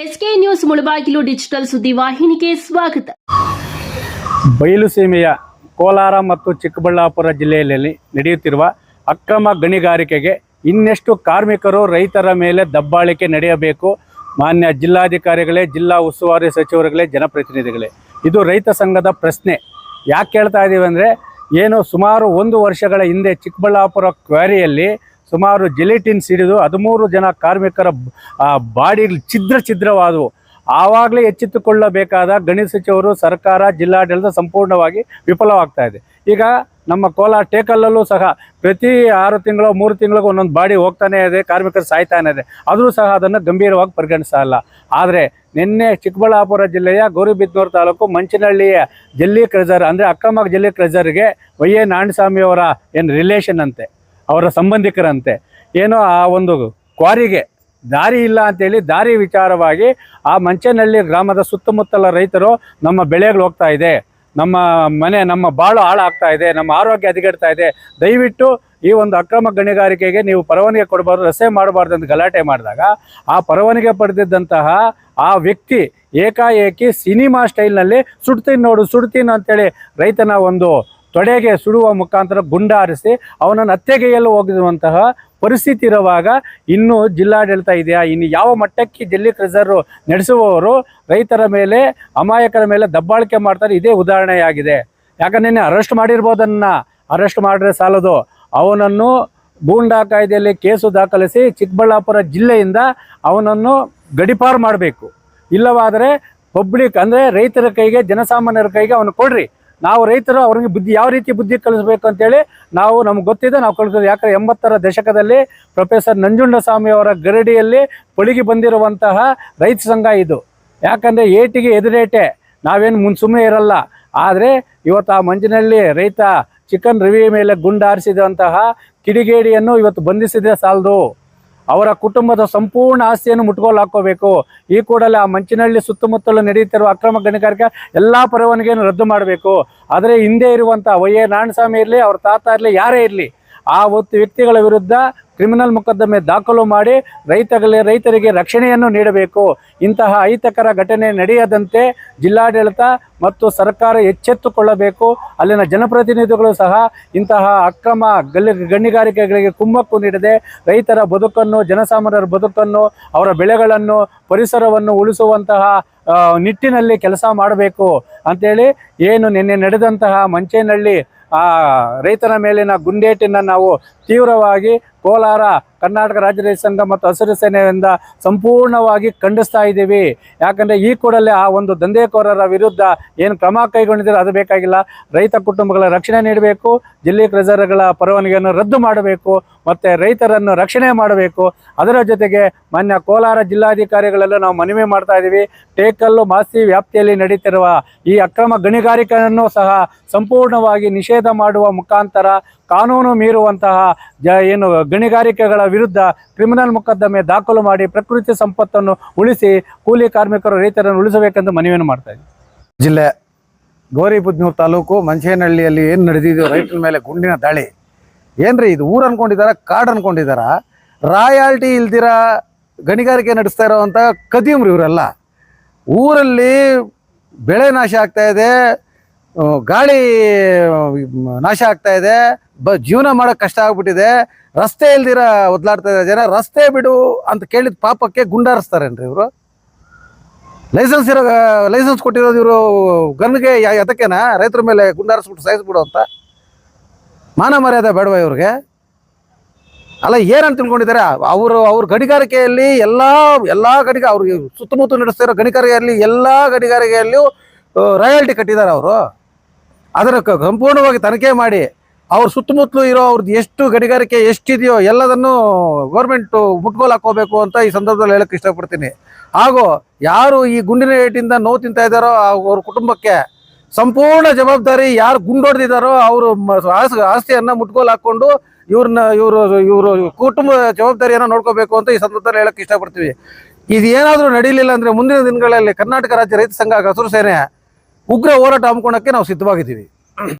SK news Mulbagal digital ಸುದ್ದಿ ವಾಹಿನಿಗೆ ಸ್ವಾಗತ. ಬಯಲು ಸೀಮೆಯ ಕೋಲಾರ ಮತ್ತು ಚಿಕ್ಕಬಳ್ಳಾಪುರ ಜಿಲ್ಲೆಯಲ್ಲಿ ನಡೆಯುತ್ತಿರುವ ಅಕ್ರಮ ಗಣಿಗಾರಿಕೆಗೆ ಇನ್ನೆಷ್ಟು ಕಾರ್ಮಿಕರು ರೈತರ ಮೇಲೆ ದಬ್ಬಾಳಿಕೆ ನಡೆಯಬೇಕು? ಮಾನ್ಯ ಜಿಲ್ಲಾಧಿಕಾರಿಗಳೇ, ಜಿಲ್ಲಾ ಉಸ್ತುವಾರಿ ಸಚಿವರುಗಳೇ, ಜನಪ್ರತಿನಿಧಿಗಳೇ, ಇದು ರೈತ ಸಂಘದ ಪ್ರಶ್ನೆ. ಯಾಕೆ ಕೇಳ್ತಾ ಇದ್ದೀವಿ ಅಂದರೆ, ಏನು ಸುಮಾರು ಒಂದು ವರ್ಷಗಳ ಹಿಂದೆ ಚಿಕ್ಕಬಳ್ಳಾಪುರ ಕ್ವಾರಿಯಲ್ಲಿ ಸುಮಾರು ಜೆಲೆಟಿನ್ಸ್ ಹಿಡಿದು ಹದಿಮೂರು ಜನ ಕಾರ್ಮಿಕರ ಬಾಡಿ ಛಿದ್ರ ಛಿದ್ರವಾದವು. ಆವಾಗಲೇ ಎಚ್ಚೆತ್ತುಕೊಳ್ಳಬೇಕಾದ ಗಣಿ ಸಚಿವರು, ಸರ್ಕಾರ, ಜಿಲ್ಲಾಡಳಿತ ಸಂಪೂರ್ಣವಾಗಿ ವಿಫಲವಾಗ್ತಾ ಇದೆ. ಈಗ ನಮ್ಮ ಕೋಲಾರ ಟೇಕಲ್ಲಲ್ಲೂ ಸಹ ಪ್ರತಿ ಆರು ತಿಂಗಳು, ಮೂರು ತಿಂಗಳಿಗೂ ಒಂದೊಂದು ಬಾಡಿ ಹೋಗ್ತಾನೆ ಇದೆ, ಕಾರ್ಮಿಕರು ಸಾಯ್ತಾನೆ ಇದೆ ಆದರೂ ಸಹ ಅದನ್ನು ಗಂಭೀರವಾಗಿ ಪರಿಗಣಿಸ್ತಾ ಇಲ್ಲ. ಆದರೆ ನಿನ್ನೆ ಚಿಕ್ಕಬಳ್ಳಾಪುರ ಜಿಲ್ಲೆಯ ಗೌರಿಬಿದ್ನೂರು ತಾಲೂಕು ಮಂಚನಹಳ್ಳಿಯ ಜಲ್ಲಿ ಕ್ರೆಜರ್ ಅಂದರೆ ಅಕ್ರಮ ಜಲ್ಲಿ ಕ್ರೆಜರ್ಗೆ ವೈ ಎ ನಾರಾಯಣಸ್ವಾಮಿಯವರ ಏನು ರಿಲೇಷನ್ ಅಂತೆ. ಅವರ ಸಂಬಂಧಿಕರಂತೆ. ಏನೋ ಆ ಒಂದು ಕ್ವಾರಿಗೆ ದಾರಿ ಇಲ್ಲ ಅಂತೇಳಿ ದಾರಿ ವಿಚಾರವಾಗಿ ಆ ಮಂಚನಹಳ್ಳಿ ಗ್ರಾಮದ ಸುತ್ತಮುತ್ತಲ ರೈತರು ನಮ್ಮ ಬೆಳೆಗಳು ಹೋಗ್ತಾ ಇದೆ. ನಮ್ಮ ಮನೆ, ನಮ್ಮ ಬಾಳು ಹಾಳಾಗ್ತಾ ಇದೆ, ನಮ್ಮ ಆರೋಗ್ಯ ಹದಗೆಡ್ತಾ ಇದೆ. ದಯವಿಟ್ಟು ಈ ಒಂದು ಅಕ್ರಮ ಗಣಿಗಾರಿಕೆಗೆ ನೀವು ಪರವಾನಿಗೆ ಕೊಡಬಾರ್ದು ರಸೆ ಮಾಡಬಾರ್ದು ಅಂತ ಗಲಾಟೆ ಮಾಡಿದಾಗ ಆ ಪರವಾನಿಗೆ ಪಡೆದಿದ್ದಂತಹ ಆ ವ್ಯಕ್ತಿ ಏಕಾಏಕಿ ಸಿನಿಮಾ ಸ್ಟೈಲ್ನಲ್ಲಿ ಸುಡ್ತೀನಿ ನೋಡು, ಸುಡ್ತೀನಿ ಅಂತೇಳಿ ರೈತನ ಒಂದು ತೊಡೆಗೆ ಸುಡುವ ಮುಖಾಂತರ ಗುಂಡಾರಿಸಿ ಅವನನ್ನು ಹತ್ಯೆಗೆಯಲು ಹೋಗಿರುವಂತಹ ಪರಿಸ್ಥಿತಿ ಇರುವಾಗ ಇನ್ನೂ ಜಿಲ್ಲಾಡಳಿತ ಇದೆಯಾ? ಇನ್ನು ಯಾವ ಮಟ್ಟಕ್ಕೆ ಜಲ್ಲಿ ಕ್ರಿಸರ್ ನಡೆಸುವವರು ರೈತರ ಮೇಲೆ, ಅಮಾಯಕರ ಮೇಲೆ ದಬ್ಬಾಳಿಕೆ ಮಾಡ್ತಾರೆ? ಇದೇ ಉದಾಹರಣೆಯಾಗಿದೆ. ಯಾಕಂದ್ರೆ ಅರೆಸ್ಟ್ ಮಾಡಿರ್ಬೋದನ್ನ. ಅರೆಸ್ಟ್ ಮಾಡಿದ್ರೆ ಸಾಲದು. ಅವನನ್ನು ಗೂಂಡಾ ಕಾಯ್ದೆಯಲ್ಲಿ ಕೇಸು ದಾಖಲಿಸಿ ಚಿಕ್ಕಬಳ್ಳಾಪುರ ಜಿಲ್ಲೆಯಿಂದ ಅವನನ್ನು ಗಡಿಪಾರು ಮಾಡಬೇಕು. ಇಲ್ಲವಾದರೆ ಪಬ್ಲಿಕ್ ಅಂದರೆ ರೈತರ ಕೈಗೆ, ಜನಸಾಮಾನ್ಯರ ಕೈಗೆ ಅವನು ಕೊಡ್ರಿ. ನಾವು ರೈತರು ಅವ್ರಿಗೆ ಬುದ್ಧಿ ಯಾವ ರೀತಿ ಬುದ್ಧಿ ಕಲಿಸ್ಬೇಕು ಅಂತೇಳಿ ನಾವು ನಮ್ಗೆ ಗೊತ್ತಿದೆ. ನಾವು ಕಲಿಸ್ತೀವಿ ಯಾಕಂದ್ರೆ ಎಂಬತ್ತರ ದಶಕದಲ್ಲಿ ಪ್ರೊಫೆಸರ್ ನಂಜುಂಡಸ್ವಾಮಿ ಅವರ ಗರಡಿಯಲ್ಲಿ ಪೊಳಿಗೆ ಬಂದಿರುವಂತಹ ರೈತ ಸಂಘ ಇದು. ಯಾಕಂದರೆ ಏಟಿಗೆ ಎದುರೇಟೆ. ನಾವೇನು ಮುನ್ ಸುಮ್ಮನೆ ಇರಲ್ಲ. ಆದರೆ ಇವತ್ತು ಆ ಮಂಜಿನಲ್ಲಿ ರೈತ ಚಿಕನ್ ರವಿ ಮೇಲೆ ಗುಂಡಾರಿಸಿದಂತಹ ಕಿಡಿಗೇಡಿಯನ್ನು ಇವತ್ತು ಬಂಧಿಸಿದ್ರೆ ಸಾಲದು. ಅವರ ಕುಟುಂಬದ ಸಂಪೂರ್ಣ ಆಸ್ತಿಯನ್ನು ಮುಟ್ಗೋಲು ಹಾಕೋಬೇಕು. ಈ ಕೂಡಲೇ ಆ ಮಂಚಿನಹಳ್ಳಿ ಸುತ್ತಮುತ್ತಲು ನಡೆಯುತ್ತಿರುವ ಅಕ್ರಮ ಗಣಿಗಾರಿಕೆ ಎಲ್ಲ ಪರವಾನಗಿಯನ್ನು ರದ್ದು ಮಾಡಬೇಕು. ಆದರೆ ಹಿಂದೆ ಇರುವಂಥ ವೈ ಎ ನಾರಾಯಣಸ್ವಾಮಿ ಇರಲಿ, ಅವರ ತಾತ ಇರಲಿ, ಯಾರೇ ಇರಲಿ ಆ ಒತ್ತು ವ್ಯಕ್ತಿಗಳ ವಿರುದ್ಧ ಕ್ರಿಮಿನಲ್ ಮೊಕದ್ದಮೆ ದಾಖಲು ಮಾಡಿ ರೈತಗಳ ರೈತರಿಗೆ ರಕ್ಷಣೆಯನ್ನು ನೀಡಬೇಕು. ಇಂತಹ ಅಹಿತಕರ ಘಟನೆ ನಡೆಯದಂತೆ ಜಿಲ್ಲಾಡಳಿತ ಮತ್ತು ಸರ್ಕಾರ ಎಚ್ಚೆತ್ತುಕೊಳ್ಳಬೇಕು. ಅಲ್ಲಿನ ಜನಪ್ರತಿನಿಧಿಗಳು ಸಹ ಇಂತಹ ಅಕ್ರಮ ಗಲ್ಲಿ ಗಣಿಗಾರಿಕೆಗಳಿಗೆ ಕುಮ್ಮಕ್ಕು ನೀಡದೆ ರೈತರ ಬದುಕನ್ನು, ಜನಸಾಮಾನ್ಯರ ಬದುಕನ್ನು, ಅವರ ಬೆಳೆಗಳನ್ನು, ಪರಿಸರವನ್ನು ಉಳಿಸುವಂತಹ ನಿಟ್ಟಿನಲ್ಲಿ ಕೆಲಸ ಮಾಡಬೇಕು. ಅಂಥೇಳಿ ಏನು ನಿನ್ನೆ ನಡೆದಂತಹ ಮಂಚೇನಹಳ್ಳಿ ಆ ರೈತನ ಮೇಲಿನ ಗುಂಡೇಟಿನ ನಾವು ತೀವ್ರವಾಗಿ ಕೋಲಾರ, ಕರ್ನಾಟಕ ರಾಜ್ಯ ರೈತ ಸಂಘ ಮತ್ತು ಹಸಿರು ಸೇನೆಯಿಂದ ಸಂಪೂರ್ಣವಾಗಿ ಖಂಡಿಸ್ತಾ ಇದ್ದೀವಿ. ಯಾಕಂದರೆ ಈ ಕೂಡಲೇ ಆ ಒಂದು ದಂಧೆಕೋರರ ವಿರುದ್ಧ ಏನು ಕ್ರಮ ಕೈಗೊಂಡಿದ್ದಾರೆ ಅದು ಬೇಕಾಗಿಲ್ಲ. ರೈತ ಕುಟುಂಬಗಳ ರಕ್ಷಣೆ ನೀಡಬೇಕು, ಜಿಲ್ಲೆ ಕ್ರೆಜರ್ಗಳ ಪರವಾನಗಿಯನ್ನು ರದ್ದು ಮಾಡಬೇಕು, ಮತ್ತು ರೈತರನ್ನು ರಕ್ಷಣೆ ಮಾಡಬೇಕು. ಅದರ ಜೊತೆಗೆ ಮಾನ್ಯ ಕೋಲಾರ ಜಿಲ್ಲಾಧಿಕಾರಿಗಳೆಲ್ಲ ನಾವು ಮನವಿ ಮಾಡ್ತಾ ಇದ್ದೀವಿ. ಟೇಕಲ್ಲು ಮಾಸ್ತಿ ವ್ಯಾಪ್ತಿಯಲ್ಲಿ ನಡೀತಿರುವ ಈ ಅಕ್ರಮ ಗಣಿಗಾರಿಕೆಯನ್ನು ಸಹ ಸಂಪೂರ್ಣವಾಗಿ ನಿಷೇಧ ಮಾಡುವ ಮುಖಾಂತರ ಕಾನೂನು ಮೀರುವಂತಹ ಜ ಏನು ಗಣಿಗಾರಿಕೆಗಳ ವಿರುದ್ಧ ಕ್ರಿಮಿನಲ್ ಮೊಕದ್ದಮೆ ದಾಖಲು ಮಾಡಿ ಪ್ರಕೃತಿ ಸಂಪತ್ತನ್ನು ಉಳಿಸಿ ಕೂಲಿ ಕಾರ್ಮಿಕರು ರೈತರನ್ನು ಉಳಿಸಬೇಕೆಂದು ಮನವಿಯನ್ನು ಮಾಡ್ತಾ ಇದ್ದೀವಿ ಜಿಲ್ಲೆ ಗೌರಿಬುದ್ನೂರು ತಾಲೂಕು ಮಂಚೇನಹಳ್ಳಿಯಲ್ಲಿ ಏನು ನಡೆದಿದ್ದು ರೈತರ ಮೇಲೆ ಗುಂಡಿನ ದಾಳಿ. ಏನ್ರಿ ಇದು? ಊರು ಅನ್ಕೊಂಡಿದಾರ? ಕಾಡು ಅನ್ಕೊಂಡಿದಾರ? ರಾಯಾಲ್ಟಿ ಇಲ್ದಿರ ಗಣಿಗಾರಿಕೆ ನಡೆಸ್ತಾ ಇರೋವಂಥ ಕದಿಯಮ್ರಿ ಇವರೆಲ್ಲ. ಊರಲ್ಲಿ ಬೆಳೆ ನಾಶ ಆಗ್ತಾ ಇದೆ. ಗಾಳಿ ನಾಶ ಆಗ್ತಾ ಇದೆ. ಬ, ಜೀವನ ಮಾಡೋಕೆ ಕಷ್ಟ ಆಗ್ಬಿಟ್ಟಿದೆ. ರಸ್ತೆ ಇಲ್ದಿರ ಒದ್ಲಾಡ್ತಾ ಇದ್ದಾರೆ ಜನ. ರಸ್ತೆ ಬಿಡು ಅಂತ ಕೇಳಿದ ಪಾಪಕ್ಕೆ ಗುಂಡಾರಿಸ್ತಾರೇನ್ರಿ ಇವರು? ಲೈಸೆನ್ಸ್ ಇರೋ, ಲೈಸೆನ್ಸ್ ಕೊಟ್ಟಿರೋದು ಇವರು ಗನ್ಗೆ ಅದಕ್ಕೆನಾ ರೈತರ ಮೇಲೆ ಗುಂಡಾರಿಸ್ಬಿಟ್ಟು ಸಾಯಿಸ್ಬಿಡು ಅಂತ? ಮಾನ ಮರ್ಯಾದೆ ಬೇಡವಾ ಇವ್ರಿಗೆ? ಅಲ್ಲ ಏನಂತ ತಿಳ್ಕೊಂಡಿದ್ದಾರೆ? ಅವರು, ಅವ್ರ ಗಣಿಗಾರಿಕೆಯಲ್ಲಿ ಎಲ್ಲ ಎಲ್ಲ ಗಡಿಗ ಅವ್ರಿಗೆ ಸುತ್ತಮುತ್ತ ನಡೆಸ್ತಿರೋ ಗಣಿಗಾರಿಕೆಯಲ್ಲಿ ಎಲ್ಲ ಗಣಿಗಾರಿಕೆಯಲ್ಲಿಯೂ ರಾಯಲ್ಟಿ ಕಟ್ಟಿದ್ದಾರೆ ಅವರು. ಅದರ ಸಂಪೂರ್ಣವಾಗಿ ತನಿಖೆ ಮಾಡಿ ಅವ್ರ ಸುತ್ತಮುತ್ತಲು ಇರೋ ಅವ್ರದ್ದು ಎಷ್ಟು ಗಡಿಗಾರಿಕೆ ಎಷ್ಟಿದೆಯೋ ಎಲ್ಲದನ್ನು ಗೌರ್ಮೆಂಟು ಮುಟ್ಗೋಲು ಹಾಕೋಬೇಕು ಅಂತ ಈ ಸಂದರ್ಭದಲ್ಲಿ ಹೇಳಕ್ಕೆ ಇಷ್ಟಪಡ್ತೀನಿ. ಹಾಗೂ ಯಾರು ಈ ಗುಂಡಿನ ಏಟಿಂದ ನೋವು ತಿಂತಾ ಇದ್ದಾರೋ ಅವ್ರ ಕುಟುಂಬಕ್ಕೆ ಸಂಪೂರ್ಣ ಜವಾಬ್ದಾರಿ ಯಾರು ಗುಂಡೊಡೆದಿದ್ದಾರೋ ಅವರು ಆಸ್ತಿಯನ್ನು ಮುಟ್ಗೋಲು ಹಾಕೊಂಡು ಇವ್ರನ್ನ ಇವರು ಇವರು ಕುಟುಂಬ ಜವಾಬ್ದಾರಿಯನ್ನ ನೋಡ್ಕೋಬೇಕು ಅಂತ ಈ ಸಂದರ್ಭದಲ್ಲಿ ಹೇಳಕ್ ಇಷ್ಟಪಡ್ತೀವಿ. ಇದು ಏನಾದರೂ ನಡೀಲಿಲ್ಲ ಅಂದ್ರೆ ಮುಂದಿನ ದಿನಗಳಲ್ಲಿ ಕರ್ನಾಟಕ ರಾಜ್ಯ ರೈತ ಸಂಘ ಹಸಿರು ಸೇನೆ ಉಗ್ರ ಹೋರಾಟ ಹಮ್ಮಿಕೊಳ್ಳೋಕ್ಕೆ ನಾವು ಸಿದ್ಧವಾಗಿದ್ದೀವಿ.